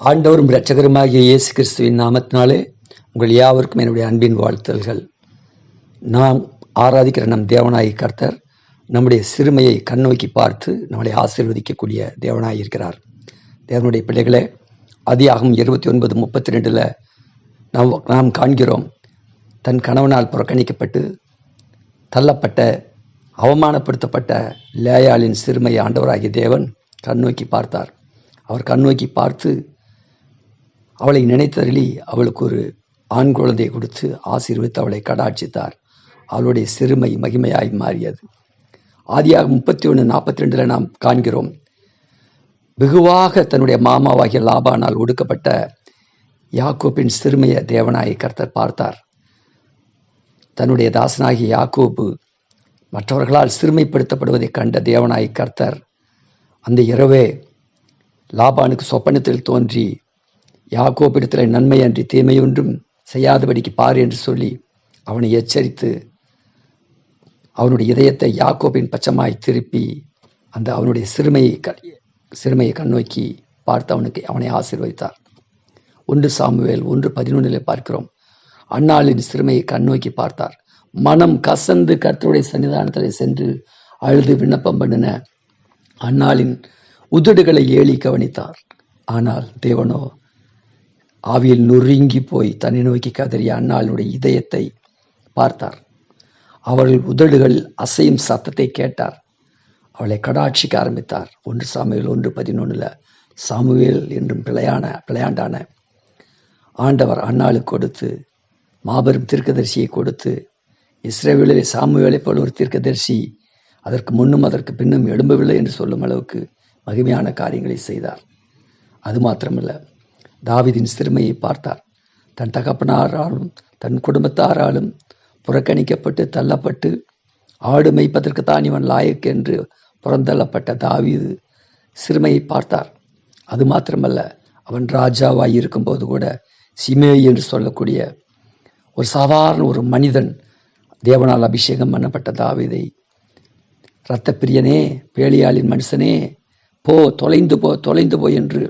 ஆண்டவரும் இரட்சகருமாகிய இயேசு கிறிஸ்துவின் நாமத்தினாலே உங்கள் யாவருக்கும் என்னுடைய அன்பின் வாழ்த்துதல்கள். நாம் ஆராதிக்கிற நம் தேவனாய் கர்த்தர் நம்முடைய சிறுமையை கண்ணோக்கி பார்த்து நம்மளை ஆசீர்வதிக்கக்கூடிய தேவனாய் இருக்கிறார். தேவனுடைய பிள்ளைகளே அதியாகும் இருபத்தி ஒன்பது முப்பத்தி ரெண்டில் நாம் நாம் காண்கிறோம் தன் கணவனால் புறக்கணிக்கப்பட்டு தள்ளப்பட்ட அவமானப்படுத்தப்பட்ட லேயாளின் சிறுமையை ஆண்டவராகிய தேவன் கண்ணோக்கி பார்த்தார். அவர் கண்ணோக்கி பார்த்து அவளை நினைத்தருளி அவளுக்கு ஒரு ஆண் குழந்தையை கொடுத்து ஆசீர்வித்து அவளை கடாட்சித்தார். அவளுடைய சிறுமை மகிமையாய் மாறியது. ஆதியாக முப்பத்தி ஒன்று நாற்பத்தி ரெண்டில் நாம் காண்கிறோம். வெகுவாக தன்னுடைய மாமாவாகிய லாபானால் ஒடுக்கப்பட்ட யாக்கோப்பின் சிறுமையை தேவனாய் கர்த்தர் பார்த்தார். தன்னுடைய தாசனாகிய யாக்கோபு மற்றவர்களால் சிறுமைப்படுத்தப்படுவதை கண்ட தேவனாய் கர்த்தர் அந்த இரவே லாபானுக்கு சொப்பனத்தில் தோன்றி யாக்கோபிடத்தில் நன்மை அன்றி தீமையொன்றும் செய்யாதபடிக்கு பார் என்று சொல்லி அவனை எச்சரித்து அவனுடைய இதயத்தை யாக்கோபின் பச்சமாய் திருப்பி அந்த அவனுடைய சிறுமையை சிறுமையை கண்ணோக்கி பார்த்து அவனுக்கு அவனை ஆசீர்வதித்தார். ஒன்று சாமுவேல் ஒன்று பதினொன்றில் பார்க்கிறோம். அண்ணாளின் சிறுமையை கண்ணோக்கி பார்த்தார். மனம் கசந்து கர்த்தருடைய சன்னிதானத்தில் சென்று அழுது விண்ணப்பம் பண்ணின அண்ணாளின் உதடுகளை ஏழி கவனித்தார். ஆனால் தேவனோ ஆவியில் நொறுங்கி போய் தன்னை நோக்கி கதறிய அண்ணாளுடைய இதயத்தை பார்த்தார். அவர்கள் உதடுகள் அசையும் சத்தத்தை கேட்டார். அவளை கடாட்சிக்க ஆரம்பித்தார். ஒன்று சாமுவேல் ஒன்று பதினொன்றில் சாமுவேல் என்றும் பிழையான பிழையாண்டான. ஆண்டவர் அண்ணாளுக்கு கொடுத்து மாபெரும் தீர்க்கதரிசியை கொடுத்து இஸ்ரேவேலில் சாமுவேலை போல ஒரு தீர்க்கதரிசி அதற்கு முன்னும் அதற்கு பின்னும் எழும்பவில்லை என்று சொல்லும் அளவுக்கு மகிமையான காரியங்களை செய்தார். அது மாத்திரமில்லை தாவிதின் சிறுமையை பார்த்தார். தன் தகப்பனாராலும் தன் குடும்பத்தாராலும் புறக்கணிக்கப்பட்டு தள்ளப்பட்டு ஆடு மேய்ப்பதற்கு தான் இவன் லாயக் என்று புறந்தள்ளப்பட்ட தாவீது சிறுமையை பார்த்தார். அது மாத்திரமல்ல அவன் ராஜாவாய் இருக்கும்போது கூட சிமே என்று சொல்லக்கூடிய ஒரு சாதாரண ஒரு மனிதன் தேவனால் அபிஷேகம் பண்ணப்பட்ட தாவீதை இரத்த பிரியனே பேலியாளின் மனுஷனே போ தொலைந்து போ தொலைந்து போ என்று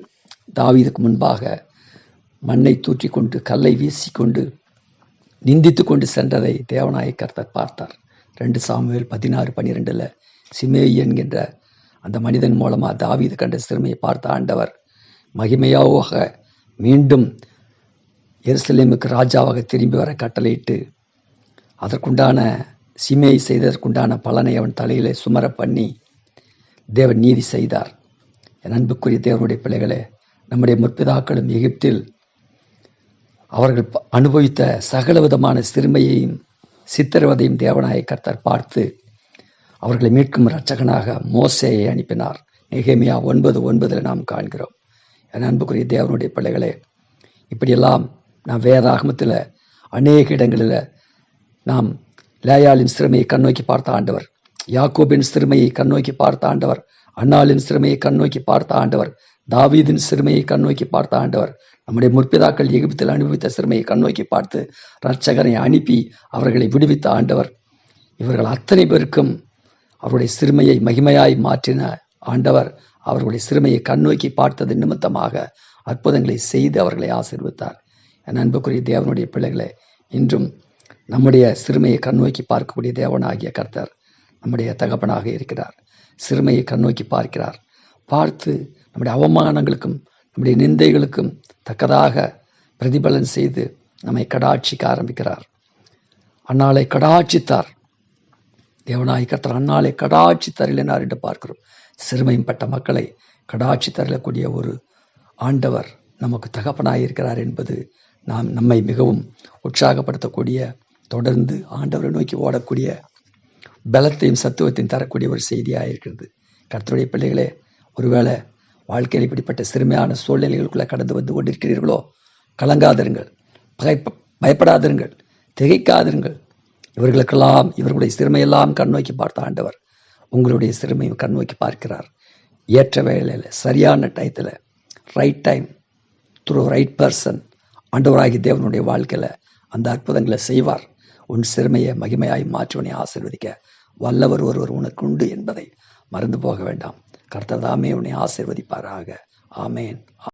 தாவீதுக்கு முன்பாக மண்ணை தூற்றி கொண்டு கல்லை வீசிக்கொண்டு நிந்தித்து கொண்டு சென்றதை தேவநாய கர்த்தர் பார்த்தார். ரெண்டு சாமுவேல் பதினாறு பன்னிரெண்டில் சிமேயி என்கின்ற அந்த மனிதன் மூலமாக தாவீது கண்ட சிறுமையை பார்த்த ஆண்டவர் மகிமையாக மீண்டும் எருசலேமுக்கு ராஜாவாக திரும்பி வர கட்டளையிட்டு அதற்குண்டான சிமையை செய்ததற்குண்டான பலனை அவன் தலையிலே சுமர பண்ணி தேவன் நீதி செய்தார். என் அன்புக்குரிய தேவனுடைய பிள்ளைகளே நம்முடைய முற்பிதாக்களும் எகிப்தில் அவர்கள் அனுபவித்த சகல விதமான சிறுமையையும் சித்திரவதையும் தேவனாய கர்த்தர் பார்த்து அவர்களை மீட்கும் இரட்சகனாக மோசேயை அனுப்பினார். நெகேமியா ஒன்பது ஒன்பதில் நாம் காண்கிறோம். என் அன்புக்குரிய தேவனுடைய பிள்ளைகளே இப்படியெல்லாம் நாம் வேதாகமத்தில் அநேக இடங்களில் நாம் லேயாலின் சிறுமையை கண்ணோக்கி பார்த்த ஆண்டவர் யாக்கோபின் சிறுமையை கண்ணோக்கி பார்த்த ஆண்டவர் அண்ணாளின் சிறுமையை கண்ணோக்கி பார்த்த ஆண்டவர் தாவீதின் சிறுமையை கண்ணோக்கி பார்த்த ஆண்டவர் நம்முடைய முற்பிதாக்கள் எகிப்தில் அனுபவித்த சிறுமையை கண்ணோக்கி பார்த்து இரட்சகனை அனுப்பி அவர்களை விடுவித்த ஆண்டவர். இவர்கள் அத்தனை பேருக்கும் அவருடைய சிறுமையை மகிமையாய் மாற்றின ஆண்டவர் அவர்களுடைய சிறுமையை கண்ணோக்கி பார்த்தது நிமித்தமாக அற்புதங்களை செய்து அவர்களை ஆசீர்வித்தார். என் அன்புக்குரிய தேவனுடைய பிள்ளைகளை இன்றும் நம்முடைய சிறுமையை கண்ணோக்கி பார்க்கக்கூடிய தேவனாகிய கர்த்தர் நம்முடைய தகப்பனாக இருக்கிறார். சிறுமையை கண்ணோக்கி பார்க்கிறார். பார்த்து நம்முடைய அவமானங்களுக்கும் நம்முடைய நிந்தைகளுக்கும் தக்கதாக பிரதிபலன் செய்து நம்மை கடாட்சிக்க ஆரம்பிக்கிறார். அன்னாளை கடாட்சித்தார். தேவனாய் கர்த்தர் அன்னாளை கடாட்சி தரலினார் என்று பார்க்கிறோம். சிறுமையும் பட்ட மக்களை கடாட்சி தரலக்கூடிய ஒரு ஆண்டவர் நமக்கு தகப்பனாக இருக்கிறார் என்பது நாம் நம்மை மிகவும் உற்சாகப்படுத்தக்கூடிய தொடர்ந்து ஆண்டவரை நோக்கி ஓடக்கூடிய பலத்தையும் சத்துவத்தையும் தரக்கூடிய ஒரு செய்தியாக இருக்கிறது கர்த்தருடைய பிள்ளைகளே ஒருவேளை வாழ்க்கையில் இப்படிப்பட்ட சிறுமையான சூழ்நிலைகளுக்குள்ளே கடந்து வந்து கொண்டிருக்கிறீர்களோ? கலங்காதிருங்கள். பயப்ப பயப்படாதிருங்கள். திகைக்காதிருங்கள். இவர்களுக்கெல்லாம் இவர்களுடைய சிறுமையெல்லாம் கண்ணோக்கி பார்த்த ஆண்டவர் உங்களுடைய சிறுமையும் கண்ணோக்கி பார்க்கிறார். ஏற்ற வேளையில் சரியான டயத்தில் right time through right person ஆண்டவராகி தேவனுடைய வாழ்க்கையில் அந்த அற்புதங்களை செய்வார். உன் சிறுமையை மகிமையாய் மாற்றுவனை ஆசீர்வதிக்க வல்லவர் ஒருவர் உனக்கு உண்டு என்பதை மறந்து போக வேண்டாம். கர்த்ததாமே உன்னை ஆசிர்வதிப்பாராக. ஆமேன்.